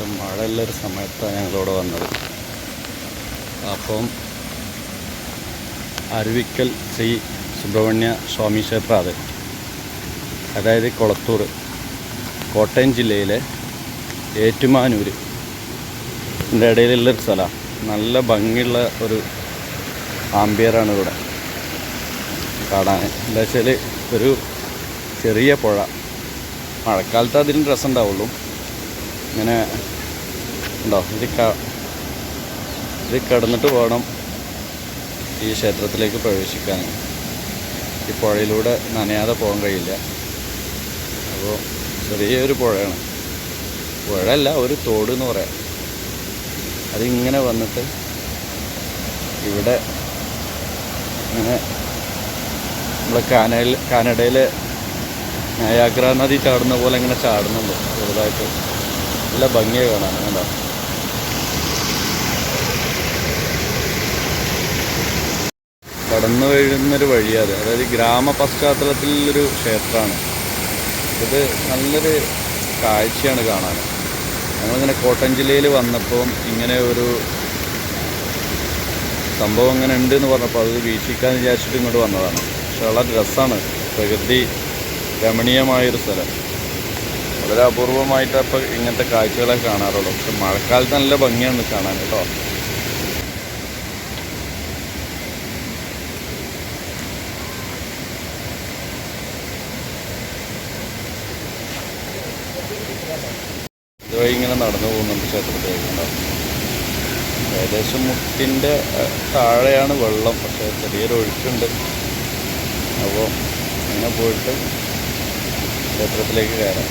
നല്ല മഴയുള്ളൊരു സമയത്താണ് ഞങ്ങളിവിടെ വന്നത്. അപ്പം അരുവിക്കൽ ശ്രീ സുബ്രഹ്മണ്യ സ്വാമി ക്ഷേത്രം അത് അതായത് കൊളത്തൂർ കോട്ടയം ജില്ലയിലെ ഏറ്റുമാനൂർ ഇതിന്റെ ഇടയിലുള്ളൊരു സ്ഥലമാണ് നല്ല ഭംഗിയുള്ള ഒരു ആംബിയറാണ് ഇവിടെ. കാണാൻ എന്താ വെച്ചാൽ ഒരു ചെറിയ പുഴ. മഴക്കാലത്ത് അതിന് രസം ഉണ്ടാവുള്ളൂ ഇങ്ങനെ ഉണ്ടോ? ഇത് കടന്നിട്ട് വേണം ഈ ക്ഷേത്രത്തിലേക്ക് പ്രവേശിക്കാൻ. ഈ പുഴയിലൂടെ നനയാതെ പോകാൻ കഴിയില്ല. അപ്പോൾ ചെറിയൊരു പുഴയാണ്. പുഴയല്ല ഒരു തോട് എന്ന് പറയാം. അതിങ്ങനെ വന്നിട്ട് ഇവിടെ ഇങ്ങനെ നമ്മളെ കാനയിൽ കാനഡയിലെ നയാഗ്ര നദി ചാടുന്ന പോലെ ഇങ്ങനെ ചാടുന്നുണ്ട് ചെറുതായിട്ട്. നല്ല ഭംഗിയെ കാണാൻ കണ്ടോ? കടന്നു വീഴുന്നൊരു വഴിയാണ് അതായത് ഗ്രാമ പശ്ചാത്തലത്തിലൊരു ക്ഷേത്രമാണ്. ഇത് നല്ലൊരു കാഴ്ചയാണ് കാണാൻ. ഞങ്ങളിങ്ങനെ കോട്ടയം ജില്ലയിൽ വന്നപ്പോൾ ഇങ്ങനെ ഒരു സംഭവം അങ്ങനെ ഉണ്ട് എന്ന് പറഞ്ഞപ്പോൾ അത് വീക്ഷിക്കാൻ വിചാരിച്ചിട്ട് ഇങ്ങോട്ട് വന്നതാണ്. പക്ഷെ വളരെ രസമാണ്. പ്രകൃതി രമണീയമായൊരു സ്ഥലം. വളരെ അപൂർവമായിട്ട് അപ്പോൾ ഇങ്ങനത്തെ കാഴ്ചകളൊക്കെ കാണാറുള്ളൂ. പക്ഷെ മഴക്കാലത്ത് നല്ല ഭംഗിയാണ് കാണാൻ കേട്ടോ. ഇതുവഴി ഇങ്ങനെ നടന്നു പോകുന്നുണ്ട് ക്ഷേത്രത്തിലേക്ക് ഉണ്ടാവും ഏകദേശം മുട്ടിന്റെ താഴെയാണ് വെള്ളം. പക്ഷേ ചെറിയൊരു ഒഴുക്കുണ്ട്. അപ്പോൾ അങ്ങനെ പോയിട്ട് ക്ഷേത്രത്തിലേക്ക് കയറാം.